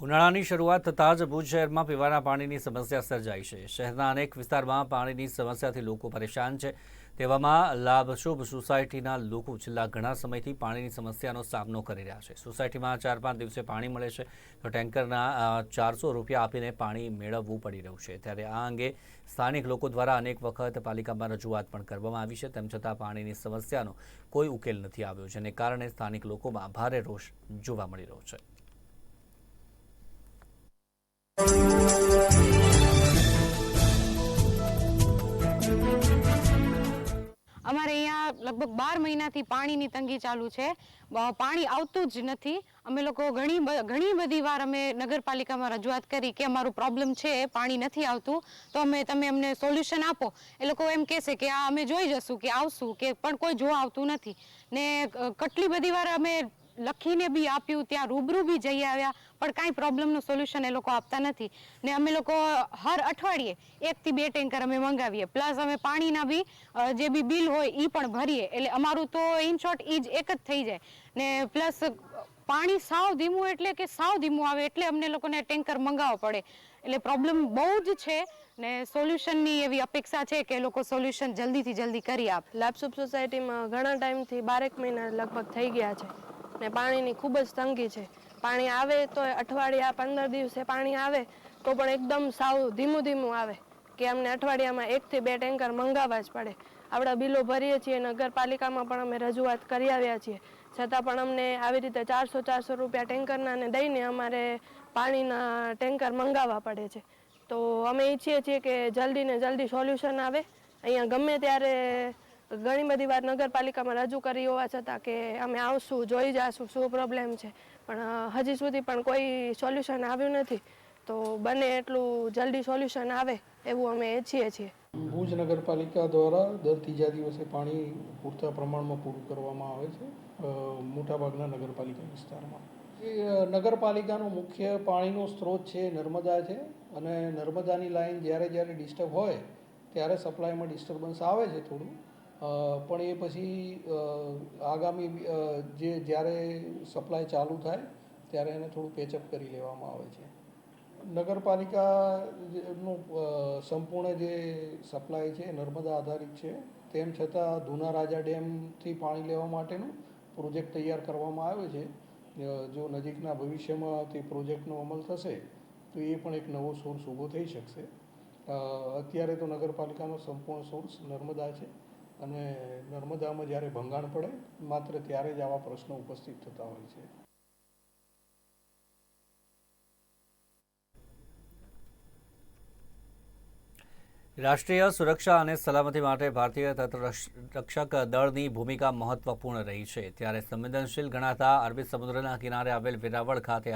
ઉનાળાની શરૂઆત થતાં જ ભુજ શહેરમાં પીવાના પાણીની સમસ્યા સર્જાઈ છે. શહેરના અનેક વિસ્તારમાં પાણીની સમસ્યાથી લોકો પરેશાન છે. તેવામાં લાભશુભ સોસાયટીના લોકો છેલ્લા ઘણા સમયથી પાણીની સમસ્યાનો સામનો કરી રહ્યા છે. સોસાયટીમાં ચાર પાંચ દિવસે પાણી મળે છે તો ટેન્કરના ચારસો રૂપિયા આપીને પાણી મેળવવું પડી રહ્યું છે. ત્યારે આ અંગે સ્થાનિક લોકો દ્વારા અનેક વખત પાલિકામાં રજૂઆત પણ કરવામાં આવી છે. તેમ છતાં પાણીની સમસ્યાનો કોઈ ઉકેલ નથી આવ્યો, જેને કારણે સ્થાનિક લોકોમાં ભારે રોષ જોવા મળી રહ્યો છે. લગભગ બાર મહિનાથી પાણીની તંગી ચાલુ છે. પાણી આવતું જ નથી. અમે લોકો ઘણી ઘણી બધી વાર અમે નગરપાલિકામાં રજૂઆત કરી કે અમારું પ્રોબ્લેમ છે, પાણી નથી આવતું. તો અમે, તમે અમને સોલ્યુશન આપો. એ લોકો એમ કહેશે કે આ અમે જોઈ જશું કે આવશું, કે પણ કોઈ જોવા આવતું નથી. ને કેટલી બધી વાર અમે લખીને બી આપ્યું, ત્યાં રૂબરૂ બી જઈ આવ્યા, પણ કાંઈ પ્રોબ્લેમનું સોલ્યુશન એ લોકો આપતા નથી. ને અમે લોકો હર અઠવાડિયે એકથી બે ટેન્કર અમે મંગાવીએ. પ્લસ અમે પાણીના બી જે બી બિલ હોય એ પણ ભરીએ. એટલે અમારું તો ઇન શોર્ટ એ જ એક જ થઈ જાય. ને પ્લસ પાણી સાવ ધીમું એટલે કે સાવ ધીમું આવે એટલે અમને લોકોને ટેન્કર મંગાવવો પડે. એટલે પ્રોબ્લેમ બહુ જ છે ને સોલ્યુશનની એવી અપેક્ષા છે કે લોકો સોલ્યુશન જલ્દીથી જલ્દી કરી આપ. લાભસુપ સોસાયટીમાં ઘણા ટાઈમથી બારેક મહિના લગભગ થઈ ગયા છે. ને પાણીની ખૂબ જ તંગી છે. પાણી આવે તો અઠવાડિયા પંદર દિવસે પાણી આવે તો પણ એકદમ સાવ ધીમું ધીમું આવે કે અમને અઠવાડિયામાં એકથી બે ટેન્કર મંગાવવા જ પડે. આપણા બિલો ભરીએ છીએ, નગરપાલિકામાં પણ અમે રજૂઆત કરી આવ્યા છીએ. છતાં પણ અમને આવી રીતે ચારસો ચારસો રૂપિયા ટેન્કરના ને દઈને અમારે પાણીના ટેન્કર મંગાવવા પડે છે. તો અમે ઈચ્છીએ છીએ કે જલ્દી ને જલ્દી સોલ્યુશન આવે. અહીંયા ગમે ત્યારે ઘણી બધી વાર નગરપાલિકામાં રજૂ કરી હોવા છતાં કે અમે આવશું, જોઈ જાશું શું પ્રોબ્લેમ છે. પણ હજી સુધી પણ કોઈ સોલ્યુશન આવ્યું નથી. તો બને એટલું જલ્દી સોલ્યુશન આવે એવું અમે ઈચ્છીએ છીએ. ભુજ નગરપાલિકા દ્વારા દર ત્રીજા દિવસે પાણી પૂરતા પ્રમાણમાં પૂરું કરવામાં આવે છે મોટાભાગના નગરપાલિકા વિસ્તારમાં. નગરપાલિકાનો મુખ્ય પાણીનો સ્ત્રોત છે નર્મદા છે અને નર્મદાની લાઈન જ્યારે જ્યારે ડિસ્ટર્બ હોય ત્યારે સપ્લાયમાં ડિસ્ટર્બન્સ આવે છે થોડું. પણ એ પછી આગામી જે જ્યારે સપ્લાય ચાલુ થાય, ત્યારે એને થોડું પેચઅપ કરી લેવામાં આવે છે. નગરપાલિકાનું સંપૂર્ણ જે સપ્લાય છે, નર્મદા આધારિત છે, તેમ છતાં ધુના રાજા ડેમથી પાણી લેવા માટેનું પ્રોજેક્ટ તૈયાર કરવામાં આવ્યો છે. જો નજીકના ભવિષ્યમાં તે પ્રોજેક્ટનો અમલ થશે, તો એ પણ એક નવો સોર્સ ઊભો થઈ શકશે. અત્યારે તો નગરપાલિકાનો સંપૂર્ણ સોર્સ નર્મદા છે. અને નર્મદામાં જ્યારે ભંગાણ પડે, માત્ર ત્યારે જ આવા પ્રશ્નો ઉપસ્થિત થતા હોય છે. રાષ્ટ્રીય સુરક્ષા અને સલામતી માટે ભારતીય તટરક્ષક દળની ભૂમિકા મહત્વપૂર્ણ રહી છે. ત્યારે સંવેદનશીલ ગણાતા અરબી સમુદ્રના કિનારે આવેલ વેરાવળ ખાતે